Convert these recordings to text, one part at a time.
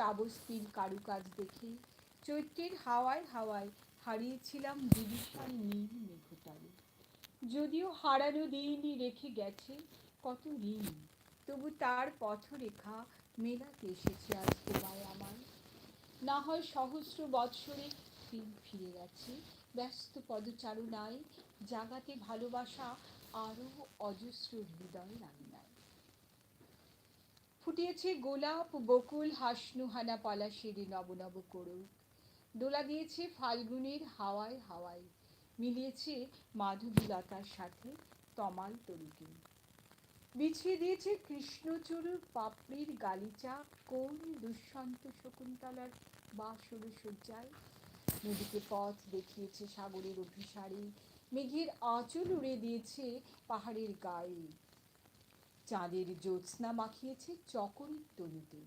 শ্রাবস্তির কারুকাজ দেখে চৈত্রের হাওয়ায় হাওয়ায় হারিয়েছিলাম বিভীষণ নীল মেঘতালে যদিও হারানো দিনই রেখে গেছে কত ঋণ, তবু তার পথরেখা মেলাতে এসেছে আজ তোমায় আমার না হয় সহস্র বৎসরে ফির ফিরে গেছে, ব্যস্ত পদচারণায় জাগাতে ভালোবাসা আরও অজস্র হৃদয় রান্নায় ফুটিয়েছে গোলাপ, বকুল, হাসনুহানা নব নব করুক দোলা দিয়েছে ফাল্গুনের হাওয়ায় হাওয়ায়, মিলিয়েছে মাধবীলতার সাথে তমাল তরুকে বিছিয়ে দিয়েছে কৃষ্ণচূড়ুর পাপড়ির গালিচা, কোন দুঃশান্ত শকুন্তলার বাসর সজ্জায় নদীকে পথ দেখিয়েছে সাগরের অভিসারে, মেঘের আঁচল উড়ে দিয়েছে পাহাড়ের গায়ে। চাঁদের জ্যোৎস্না মাখিয়েছে চকরির তনুতে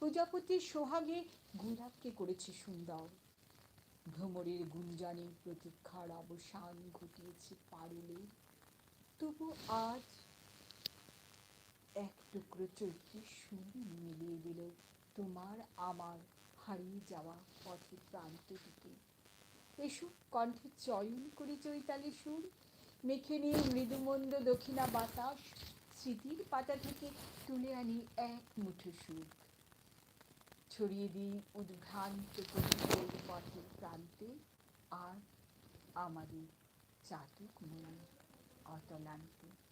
প্রজাপতির সোহাগে গোলাপকে করেছে সুন্দর। ভ্রমরের গুঞ্জনে প্রতীক্ষার অবসান ঘটিয়েছে পারুলে। তবু আজ এক টুকরো চৈত্রের সুর মিলিয়ে দিল তোমার আমার হারিয়ে যাওয়া পথের প্রান্তটিকে এসব কণ্ঠে চয়ন করে চৈতালি সুর। মেখে নিয়ে মৃদুমন্দ দক্ষিণা বাতাস। স্মৃতির পাতা থেকে তুলে আনি এক মুঠো সুখ। ছড়িয়ে দিই উদ্ভ্রান্ত পথের প্রান্তে আর আমাদের চাতক মন অতলান্তে।